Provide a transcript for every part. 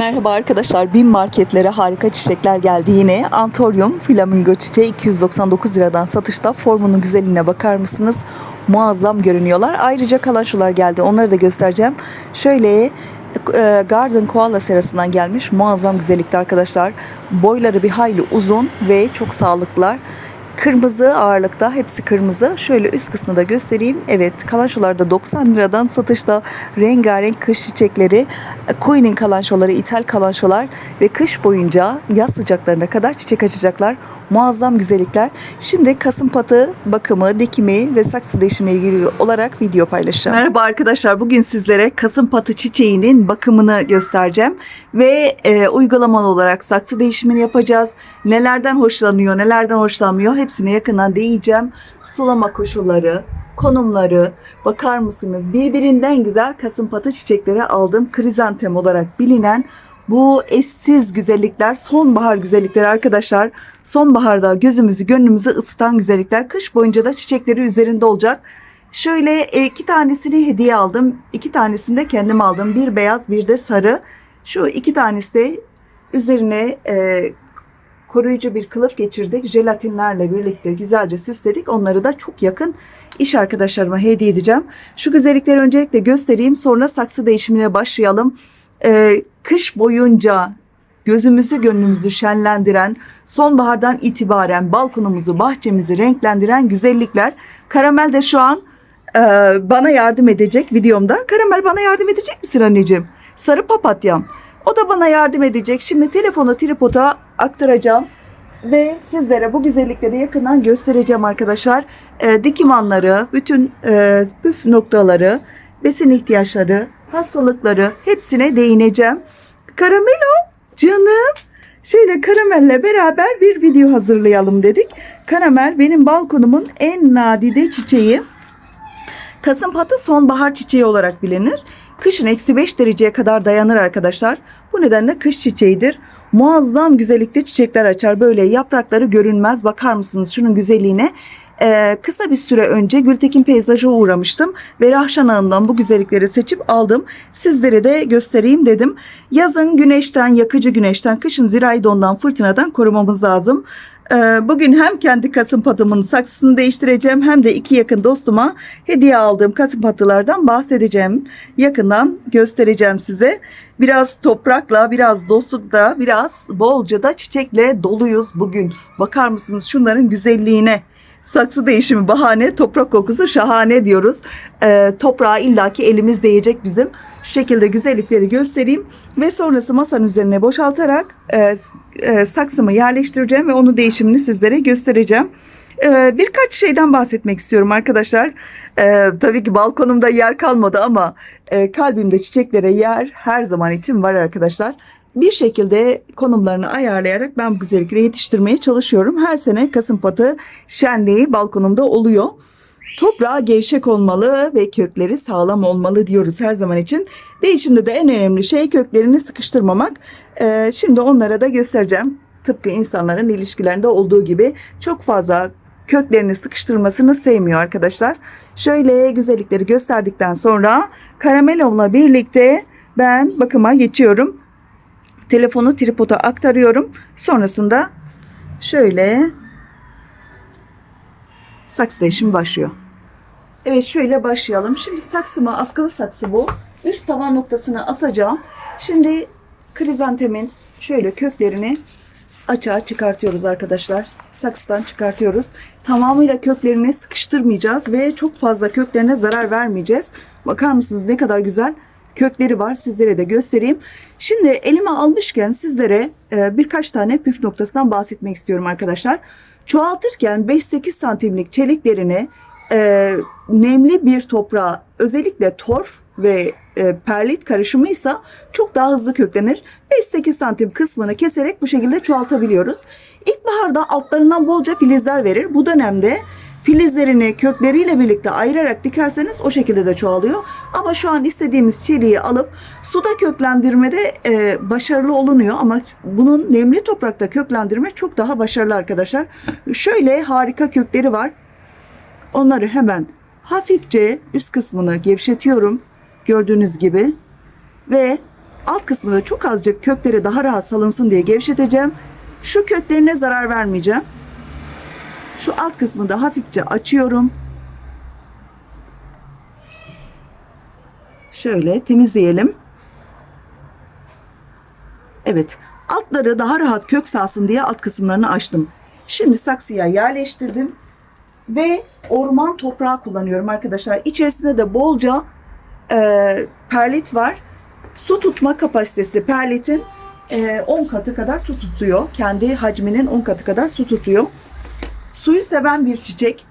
Merhaba arkadaşlar. Bin marketlere harika çiçekler geldi yine. Antorium flamingo çiçeği 299 liradan satışta. Formunun güzelliğine bakar mısınız? Muazzam görünüyorlar. Ayrıca kalançolar geldi. Onları da göstereceğim. Şöyle e, Garden Koala serisinden gelmiş muazzam güzellikte arkadaşlar. Boyları bir hayli uzun ve çok sağlıklılar. Kırmızı ağırlıkta hepsi kırmızı. Şöyle üst kısmı da göstereyim. Evet kalançolarda 90 liradan satışta rengarenk kış çiçekleri. Queen'in kalançoları, ithal kalançolar ve kış boyunca yaz sıcaklarına kadar çiçek açacaklar. Muazzam güzellikler. Şimdi kasım patı bakımı, dikimi ve saksı değişimi ilgili olarak video paylaşacağım. Merhaba arkadaşlar. Bugün sizlere kasım patı çiçeğinin bakımını göstereceğim. Ve e, uygulamalı olarak saksı değişimini yapacağız. Nelerden hoşlanıyor, nelerden hoşlanmıyor hepsine yakından değineceğim. Sulama koşulları, konumları bakar mısınız? Birbirinden güzel kasımpatı çiçekleri aldım. Krizantem olarak bilinen bu eşsiz güzellikler, sonbahar güzellikleri arkadaşlar. Sonbaharda gözümüzü, gönlümüzü ısıtan güzellikler. Kış boyunca da çiçekleri üzerinde olacak. Şöyle e, iki tanesini hediye aldım. iki tanesini de kendim aldım. Bir beyaz, bir de sarı. Şu iki tanesi de üzerine e, koruyucu bir kılıf geçirdik. Jelatinlerle birlikte güzelce süsledik. Onları da çok yakın iş arkadaşlarıma hediye edeceğim. Şu güzellikleri öncelikle göstereyim. Sonra saksı değişimine başlayalım. Ee, kış boyunca gözümüzü gönlümüzü şenlendiren, sonbahardan itibaren balkonumuzu, bahçemizi renklendiren güzellikler. Karamel de şu an e, bana yardım edecek videomda. Karamel bana yardım edecek misin anneciğim? Sarı papatyam. O da bana yardım edecek. Şimdi telefonu tripoda aktaracağım ve sizlere bu güzellikleri yakından göstereceğim arkadaşlar. Ee, dikim anları, bütün e, püf noktaları, besin ihtiyaçları, hastalıkları hepsine değineceğim. Karamelo canım. Şöyle karamelle beraber bir video hazırlayalım dedik. Karamel benim balkonumun en nadide çiçeği. Kasım patı sonbahar çiçeği olarak bilinir. Kışın eksi 5 dereceye kadar dayanır arkadaşlar. Bu nedenle kış çiçeğidir. Muazzam güzellikte çiçekler açar. Böyle yaprakları görünmez. Bakar mısınız şunun güzelliğine? Ee, kısa bir süre önce Gültekin Peyzaj'a uğramıştım ve Rahşan Ağı'ndan bu güzellikleri seçip aldım. Sizlere de göstereyim dedim. Yazın güneşten, yakıcı güneşten, kışın zirai dondan, fırtınadan korumamız lazım. Ee, Bugün hem kendi kasım patımın saksısını değiştireceğim hem de iki yakın dostuma hediye aldığım kasım patılardan bahsedeceğim. Yakından göstereceğim size. Biraz toprakla, biraz dostlukla, biraz bolca da çiçekle doluyuz bugün. Bakar mısınız şunların güzelliğine? Saksı değişimi bahane, toprak kokusu şahane diyoruz. Ee, toprağı illaki elimiz değecek bizim. Şu şekilde güzellikleri göstereyim ve sonrası masanın üzerine boşaltarak e, e, saksımı yerleştireceğim ve onun değişimini sizlere göstereceğim. Ee, birkaç şeyden bahsetmek istiyorum arkadaşlar. Ee, tabii ki balkonumda yer kalmadı ama e, kalbimde çiçeklere yer her zaman için var arkadaşlar. Bir şekilde konumlarını ayarlayarak ben bu güzellikleri yetiştirmeye çalışıyorum. Her sene Kasım patı şenliği balkonumda oluyor. Toprağı gevşek olmalı ve kökleri sağlam olmalı diyoruz her zaman için. Değişimde de en önemli şey köklerini sıkıştırmamak. Ee, şimdi onlara da göstereceğim. Tıpkı insanların ilişkilerinde olduğu gibi çok fazla köklerini sıkıştırmasını sevmiyor arkadaşlar. Şöyle güzellikleri gösterdikten sonra karamelomla birlikte ben bakıma geçiyorum. Telefonu tripoda aktarıyorum. Sonrasında şöyle saksı değişimi başlıyor. Evet şöyle başlayalım. Şimdi saksımı askılı saksı bu. Üst taban noktasını asacağım. Şimdi krizantemin şöyle köklerini açığa çıkartıyoruz arkadaşlar. Saksıdan çıkartıyoruz. Tamamıyla köklerini sıkıştırmayacağız ve çok fazla köklerine zarar vermeyeceğiz. Bakar mısınız ne kadar güzel kökleri var. Sizlere de göstereyim. Şimdi elime almışken sizlere e, birkaç tane püf noktasından bahsetmek istiyorum arkadaşlar. Çoğaltırken 5-8 santimlik çeliklerini e, nemli bir toprağa özellikle torf ve e, perlit karışımıysa çok daha hızlı köklenir. 5-8 santim kısmını keserek bu şekilde çoğaltabiliyoruz. İlkbaharda altlarından bolca filizler verir. Bu dönemde filizlerini kökleriyle birlikte ayırarak dikerseniz o şekilde de çoğalıyor. Ama şu an istediğimiz çeliği alıp suda köklendirmede e, başarılı olunuyor ama bunun nemli toprakta köklendirme çok daha başarılı arkadaşlar. Şöyle harika kökleri var. Onları hemen hafifçe üst kısmını gevşetiyorum. Gördüğünüz gibi. Ve Alt kısmı da çok azıcık kökleri daha rahat salınsın diye gevşeteceğim. Şu köklerine zarar vermeyeceğim. Şu alt kısmı da hafifçe açıyorum. Şöyle temizleyelim. Evet, altları daha rahat kök salsın diye alt kısımlarını açtım. Şimdi saksıya yerleştirdim ve orman toprağı kullanıyorum arkadaşlar. İçerisinde de bolca e, perlit var. Su tutma kapasitesi perlitin e, 10 katı kadar su tutuyor. Kendi hacminin 10 katı kadar su tutuyor. Suyu seven bir çiçek.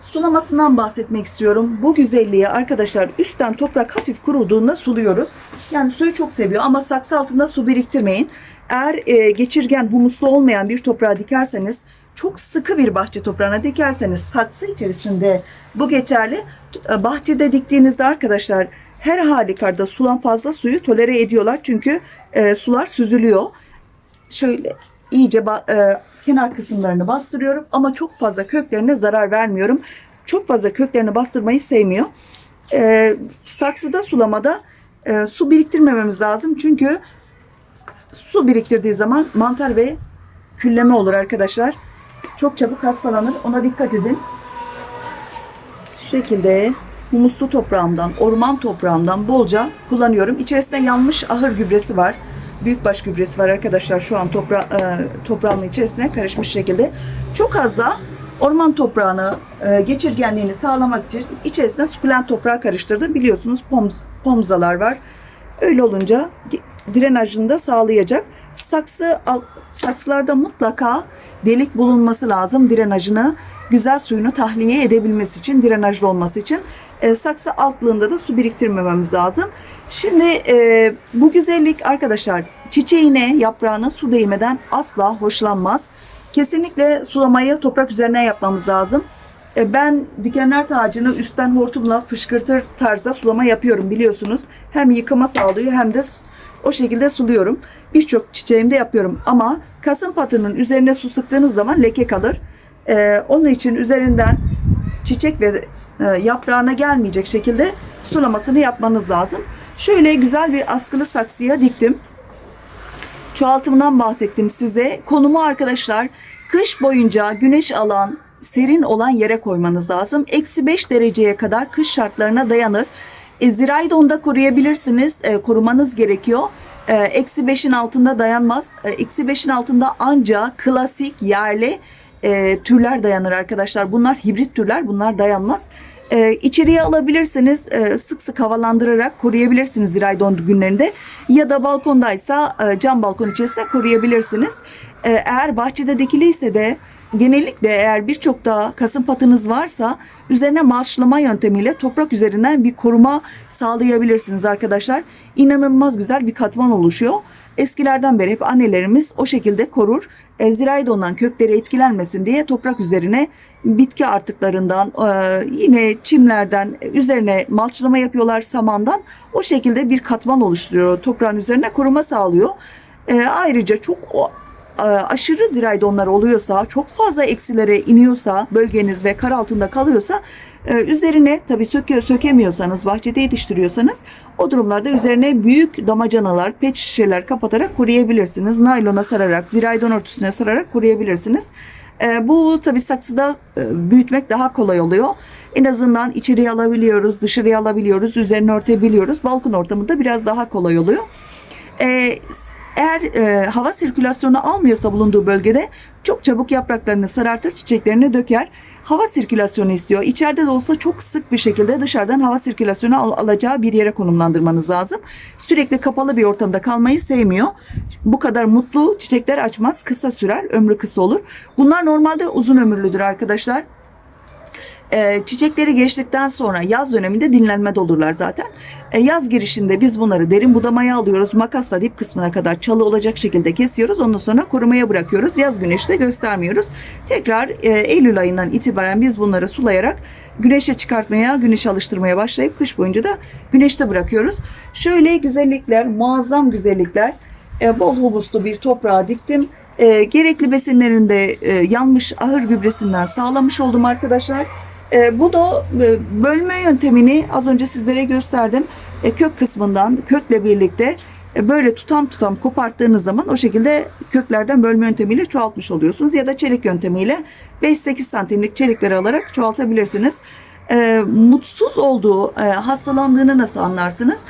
Sulamasından bahsetmek istiyorum. Bu güzelliği arkadaşlar üstten toprak hafif kuruduğunda suluyoruz. Yani suyu çok seviyor ama saksı altında su biriktirmeyin. Eğer e, geçirgen humuslu olmayan bir toprağa dikerseniz çok sıkı bir bahçe toprağına dikerseniz saksı içerisinde bu geçerli. E, Bahçede diktiğinizde arkadaşlar her halükarda sulan fazla suyu tolere ediyorlar çünkü e, sular süzülüyor şöyle iyice e, kenar kısımlarını bastırıyorum ama çok fazla köklerine zarar vermiyorum. Çok fazla köklerini bastırmayı sevmiyor. E, saksıda sulamada e, su biriktirmememiz lazım çünkü su biriktirdiği zaman mantar ve külleme olur arkadaşlar. Çok çabuk hastalanır. Ona dikkat edin. Şu şekilde humuslu toprağımdan, orman toprağımdan bolca kullanıyorum. İçerisinde yanmış ahır gübresi var. Büyükbaş gübresi var arkadaşlar şu an topra e, toprağımın içerisine karışmış şekilde. Çok az da orman toprağını e, geçirgenliğini sağlamak için içerisine sukulent toprağı karıştırdım. Biliyorsunuz pomz, pomzalar var. Öyle olunca di- drenajını da sağlayacak. Saksı saksılarda mutlaka delik bulunması lazım drenajını güzel suyunu tahliye edebilmesi için, drenajlı olması için. E, saksı altlığında da su biriktirmememiz lazım. Şimdi e, bu güzellik arkadaşlar çiçeğine, yaprağına su değmeden asla hoşlanmaz. Kesinlikle sulamayı toprak üzerine yapmamız lazım. E, Ben dikenler tacını üstten hortumla fışkırtır tarzda sulama yapıyorum biliyorsunuz. Hem yıkama sağlıyor hem de o şekilde suluyorum. Birçok çiçeğimde yapıyorum ama kasım patının üzerine su sıktığınız zaman leke kalır. E, onun için üzerinden çiçek ve e, yaprağına gelmeyecek şekilde sulamasını yapmanız lazım. Şöyle güzel bir askılı saksıya diktim çoğaltımından bahsettim size. Konumu arkadaşlar kış boyunca güneş alan, serin olan yere koymanız lazım. Eksi 5 dereceye kadar kış şartlarına dayanır. E, zirayı da onda koruyabilirsiniz. E, korumanız gerekiyor. E, Eksi 5'in altında dayanmaz. E, Eksi 5'in altında ancak klasik yerli e, türler dayanır arkadaşlar. Bunlar hibrit türler. Bunlar dayanmaz. E, içeriye alabilirsiniz. E, sık sık havalandırarak koruyabilirsiniz zirai dondu günlerinde. Ya da balkondaysa e, cam balkon içerisinde koruyabilirsiniz. E, eğer bahçede dikiliyse de genellikle eğer birçok da kasım patınız varsa üzerine marşlama yöntemiyle toprak üzerinden bir koruma sağlayabilirsiniz arkadaşlar. İnanılmaz güzel bir katman oluşuyor. Eskilerden beri hep annelerimiz o şekilde korur. E, zirai dondan kökleri etkilenmesin diye toprak üzerine bitki artıklarından e, yine çimlerden üzerine malçlama yapıyorlar samandan. O şekilde bir katman oluşturuyor. Toprağın üzerine koruma sağlıyor. E, ayrıca çok o, aşırı zirai donlar oluyorsa, çok fazla eksilere iniyorsa, bölgeniz ve kar altında kalıyorsa e, üzerine tabii söke, sökemiyorsanız, bahçede yetiştiriyorsanız o durumlarda üzerine büyük damacanalar, pet şişeler kapatarak koruyabilirsiniz. Naylona sararak, zirai don örtüsüne sararak koruyabilirsiniz. E, bu tabii saksıda e, büyütmek daha kolay oluyor. En azından içeriye alabiliyoruz, dışarıya alabiliyoruz, üzerine örtebiliyoruz. Balkon ortamında biraz daha kolay oluyor. Eğer e, hava sirkülasyonu almıyorsa bulunduğu bölgede çok çabuk yapraklarını sarartır, çiçeklerini döker. Hava sirkülasyonu istiyor. İçeride de olsa çok sık bir şekilde dışarıdan hava sirkülasyonu al- alacağı bir yere konumlandırmanız lazım. Sürekli kapalı bir ortamda kalmayı sevmiyor. Bu kadar mutlu çiçekler açmaz. Kısa sürer, ömrü kısa olur. Bunlar normalde uzun ömürlüdür arkadaşlar. E, çiçekleri geçtikten sonra yaz döneminde dinlenme olurlar zaten. E, yaz girişinde biz bunları derin budamaya alıyoruz. Makasla dip kısmına kadar çalı olacak şekilde kesiyoruz. Ondan sonra korumaya bırakıyoruz. Yaz güneşte göstermiyoruz. Tekrar e, Eylül ayından itibaren biz bunları sulayarak güneşe çıkartmaya, güneşe alıştırmaya başlayıp kış boyunca da güneşte bırakıyoruz. Şöyle güzellikler, muazzam güzellikler. E, bol humuslu bir toprağa diktim. E, gerekli besinlerinde e, yanmış ahır gübresinden sağlamış oldum arkadaşlar. E, bu da e, bölme yöntemini az önce sizlere gösterdim. e, kök kısmından kökle birlikte e, böyle tutam tutam koparttığınız zaman o şekilde köklerden bölme yöntemiyle çoğaltmış oluyorsunuz. Ya da çelik yöntemiyle 5-8 santimlik çelikleri alarak çoğaltabilirsiniz. E, mutsuz olduğu, hastalandığını nasıl anlarsınız?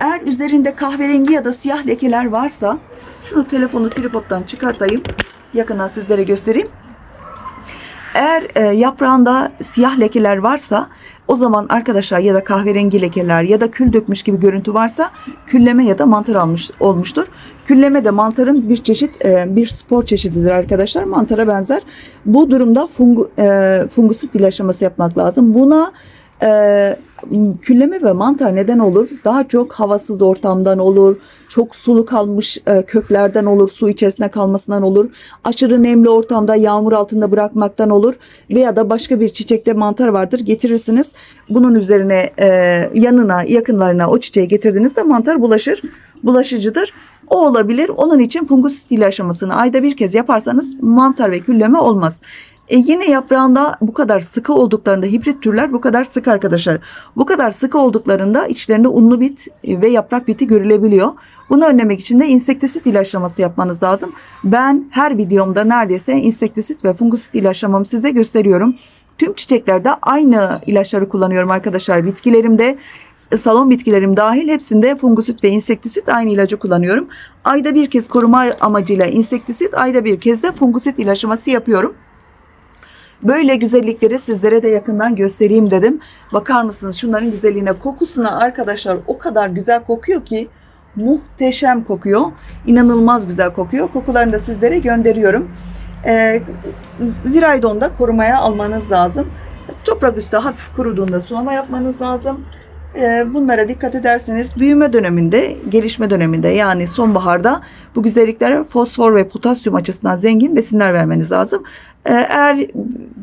Eğer üzerinde kahverengi ya da siyah lekeler varsa şunu telefonu tripoddan çıkartayım. Yakından sizlere göstereyim. Eğer e, yaprağında siyah lekeler varsa o zaman arkadaşlar ya da kahverengi lekeler ya da kül dökmüş gibi görüntü varsa külleme ya da mantar almış olmuştur. Külleme de mantarın bir çeşit e, bir spor çeşididir arkadaşlar. Mantara benzer. Bu durumda fungu, e, fungusit ilaçlaması yapmak lazım. Buna e, külleme ve mantar neden olur? Daha çok havasız ortamdan olur, çok sulu kalmış e, köklerden olur, su içerisinde kalmasından olur, aşırı nemli ortamda yağmur altında bırakmaktan olur veya da başka bir çiçekte mantar vardır getirirsiniz. Bunun üzerine e, yanına yakınlarına o çiçeği getirdiğinizde mantar bulaşır, bulaşıcıdır. O olabilir. Onun için fungus ilaçlamasını ayda bir kez yaparsanız mantar ve külleme olmaz. E yine yaprağında bu kadar sıkı olduklarında hibrit türler bu kadar sıkı arkadaşlar. Bu kadar sıkı olduklarında içlerinde unlu bit ve yaprak biti görülebiliyor. Bunu önlemek için de insektisit ilaçlaması yapmanız lazım. Ben her videomda neredeyse insektisit ve fungusit ilaçlamamı size gösteriyorum. Tüm çiçeklerde aynı ilaçları kullanıyorum arkadaşlar. Bitkilerimde, salon bitkilerim dahil hepsinde fungusit ve insektisit aynı ilacı kullanıyorum. Ayda bir kez koruma amacıyla insektisit, ayda bir kez de fungusit ilaçlaması yapıyorum. Böyle güzellikleri sizlere de yakından göstereyim dedim. Bakar mısınız şunların güzelliğine, kokusuna arkadaşlar o kadar güzel kokuyor ki muhteşem kokuyor. İnanılmaz güzel kokuyor. Kokularını da sizlere gönderiyorum. Ee, Ziraydon'da korumaya almanız lazım. Toprak üstü hafif kuruduğunda sulama yapmanız lazım. Ee, Bunlara dikkat ederseniz büyüme döneminde, gelişme döneminde yani sonbaharda bu güzelliklere fosfor ve potasyum açısından zengin besinler vermeniz lazım. Ee, Eğer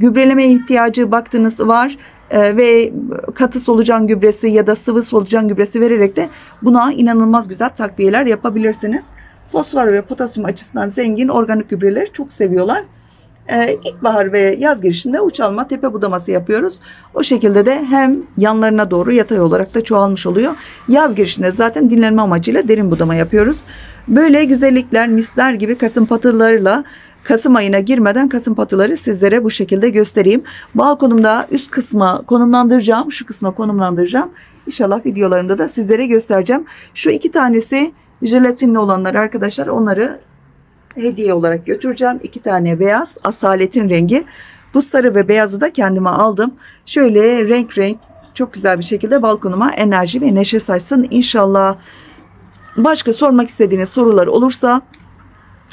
gübrelemeye ihtiyacı baktığınız var e, ve katı solucan gübresi ya da sıvı solucan gübresi vererek de buna inanılmaz güzel takviyeler yapabilirsiniz. Fosfor ve potasyum açısından zengin organik gübreleri çok seviyorlar. Ee, ilkbahar ve yaz girişinde uçalma tepe budaması yapıyoruz. O şekilde de hem yanlarına doğru yatay olarak da çoğalmış oluyor. Yaz girişinde zaten dinlenme amacıyla derin budama yapıyoruz. Böyle güzellikler misler gibi kasım patırlarıyla Kasım ayına girmeden kasım patıları sizlere bu şekilde göstereyim. Balkonumda üst kısma konumlandıracağım. Şu kısma konumlandıracağım. İnşallah videolarımda da sizlere göstereceğim. Şu iki tanesi jelatinli olanlar arkadaşlar onları hediye olarak götüreceğim. İki tane beyaz asaletin rengi. Bu sarı ve beyazı da kendime aldım. Şöyle renk renk çok güzel bir şekilde balkonuma enerji ve neşe saçsın. İnşallah başka sormak istediğiniz sorular olursa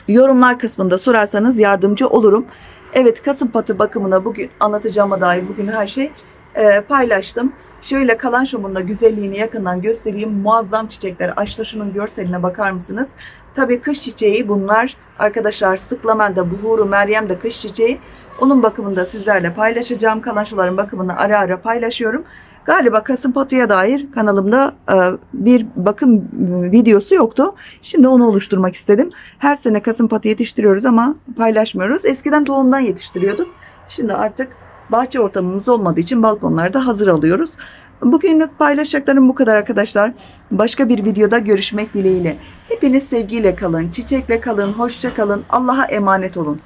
yorumlar kısmında sorarsanız yardımcı olurum. Evet kasım patı bakımına bugün anlatacağıma dair bugün her şey e, paylaştım. Şöyle kalan şomun da güzelliğini yakından göstereyim. Muazzam çiçekler. Açta şunun görseline bakar mısınız? Tabii kış çiçeği bunlar. Arkadaşlar sıklamenda, buhuru, Meryem de kış çiçeği. Onun bakımını da sizlerle paylaşacağım. Kalan şoların bakımını ara ara paylaşıyorum. Galiba kasım patıya dair kanalımda e, bir bakım videosu yoktu. Şimdi onu oluşturmak istedim. Her sene kasım patı yetiştiriyoruz ama paylaşmıyoruz. Eskiden tohumdan yetiştiriyorduk. Şimdi artık bahçe ortamımız olmadığı için balkonlarda hazır alıyoruz. Bugünlük paylaşacaklarım bu kadar arkadaşlar. Başka bir videoda görüşmek dileğiyle. Hepiniz sevgiyle kalın, çiçekle kalın, hoşça kalın. Allah'a emanet olun.